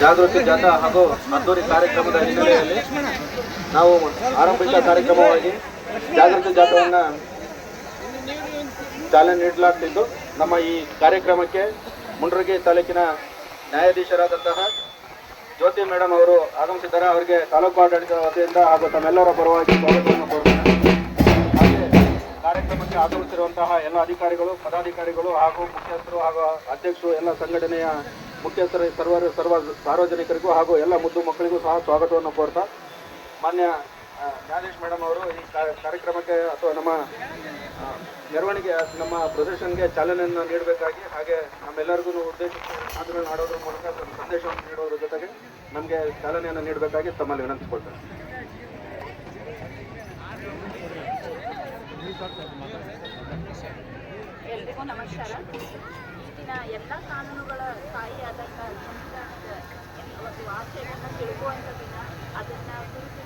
ಜಾಗೃತಿ ಜಾಥಾ ಹಾಗೂ ಅದ್ದೂರಿ ಕಾರ್ಯಕ್ರಮದ ಹಿನ್ನೆಲೆಯಲ್ಲಿ ನಾವು ಆರಂಭಿಕ ಕಾರ್ಯಕ್ರಮವಾಗಿ ಜಾಗೃತಿ ಜಾಥಾವನ್ನು ಚಾಲನೆ ನೀಡಲಾಗ್ತಿದ್ದು. ನಮ್ಮ ಈ ಕಾರ್ಯಕ್ರಮಕ್ಕೆ ಮುಂಡ್ರಗಿ ತಾಲೂಕಿನ ನ್ಯಾಯಾಧೀಶರಾದಂತಹ ಜ್ಯೋತಿ ಮೇಡಮ್ ಅವರು ಆಗಮಿಸಿದ್ದಾರೆ. ಅವರಿಗೆ ತಾಲೂಕು ಆಡಳಿತದ ವತಿಯಿಂದ ಹಾಗೂ ತಮ್ಮೆಲ್ಲರ ಪರವಾಗಿ ಸ್ವಾಗತವನ್ನು ಕೋರುತ್ತೇನೆ. ಕಾರ್ಯಕ್ರಮಕ್ಕೆ ಆಗಮಿಸಿರುವಂತಹ ಎಲ್ಲ ಅಧಿಕಾರಿಗಳು, ಪದಾಧಿಕಾರಿಗಳು ಹಾಗೂ ಮುಖ್ಯಸ್ಥರು ಹಾಗೂ ಅಧ್ಯಕ್ಷರು, ಎಲ್ಲ ಸಂಘಟನೆಯ ಮುಖ್ಯಸ್ಥರ, ಸರ್ವ ಸರ್ವ ಸಾರ್ವಜನಿಕರಿಗೂ ಹಾಗೂ ಎಲ್ಲ ಮುದ್ದು ಮಕ್ಕಳಿಗೂ ಸಹ ಸ್ವಾಗತವನ್ನು ಕೋರ್ತಾ ಮಾನ್ಯ ನ್ಯಾಯಾಧೀಶ್ ಮೇಡಮ್ ಅವರು ಈ ಕಾರ್ಯಕ್ರಮಕ್ಕೆ ಅಥವಾ ನಮ್ಮ ಮೆರವಣಿಗೆ, ನಮ್ಮ ಪ್ರದರ್ಶನಗೆ ಚಾಲನೆಯನ್ನು ನೀಡಬೇಕಾಗಿ ಹಾಗೆ ನಮ್ಮೆಲ್ಲರಿಗೂ ಉದ್ದೇಶಿಸಿ ಮಾತುಗಳನ್ನು ಆಡೋದ್ರ ಮೂಲಕ ಸಂದೇಶವನ್ನು ನೀಡೋದ್ರ ಜೊತೆಗೆ ನಮಗೆ ಚಾಲನೆಯನ್ನು ನೀಡಬೇಕಾಗಿ ತಮ್ಮಲ್ಲಿ ವಿನಂತಿಸ್ಕೊಳ್ತೇನೆ. ಎಲ್ರಿಗೂ ನಮಸ್ಕಾರ. ಈಗಿನ ಎಲ್ಲ ಕಾನೂನುಗಳ ತಾಯಿಯಾದಂಥ ಸಂವಿಧಾನದ ಎಲ್ಲ ಒಂದು ಆಶಯವನ್ನು ತಿಳ್ಕುವಂಥ ದಿನ ಅದನ್ನು ಕುರಿತು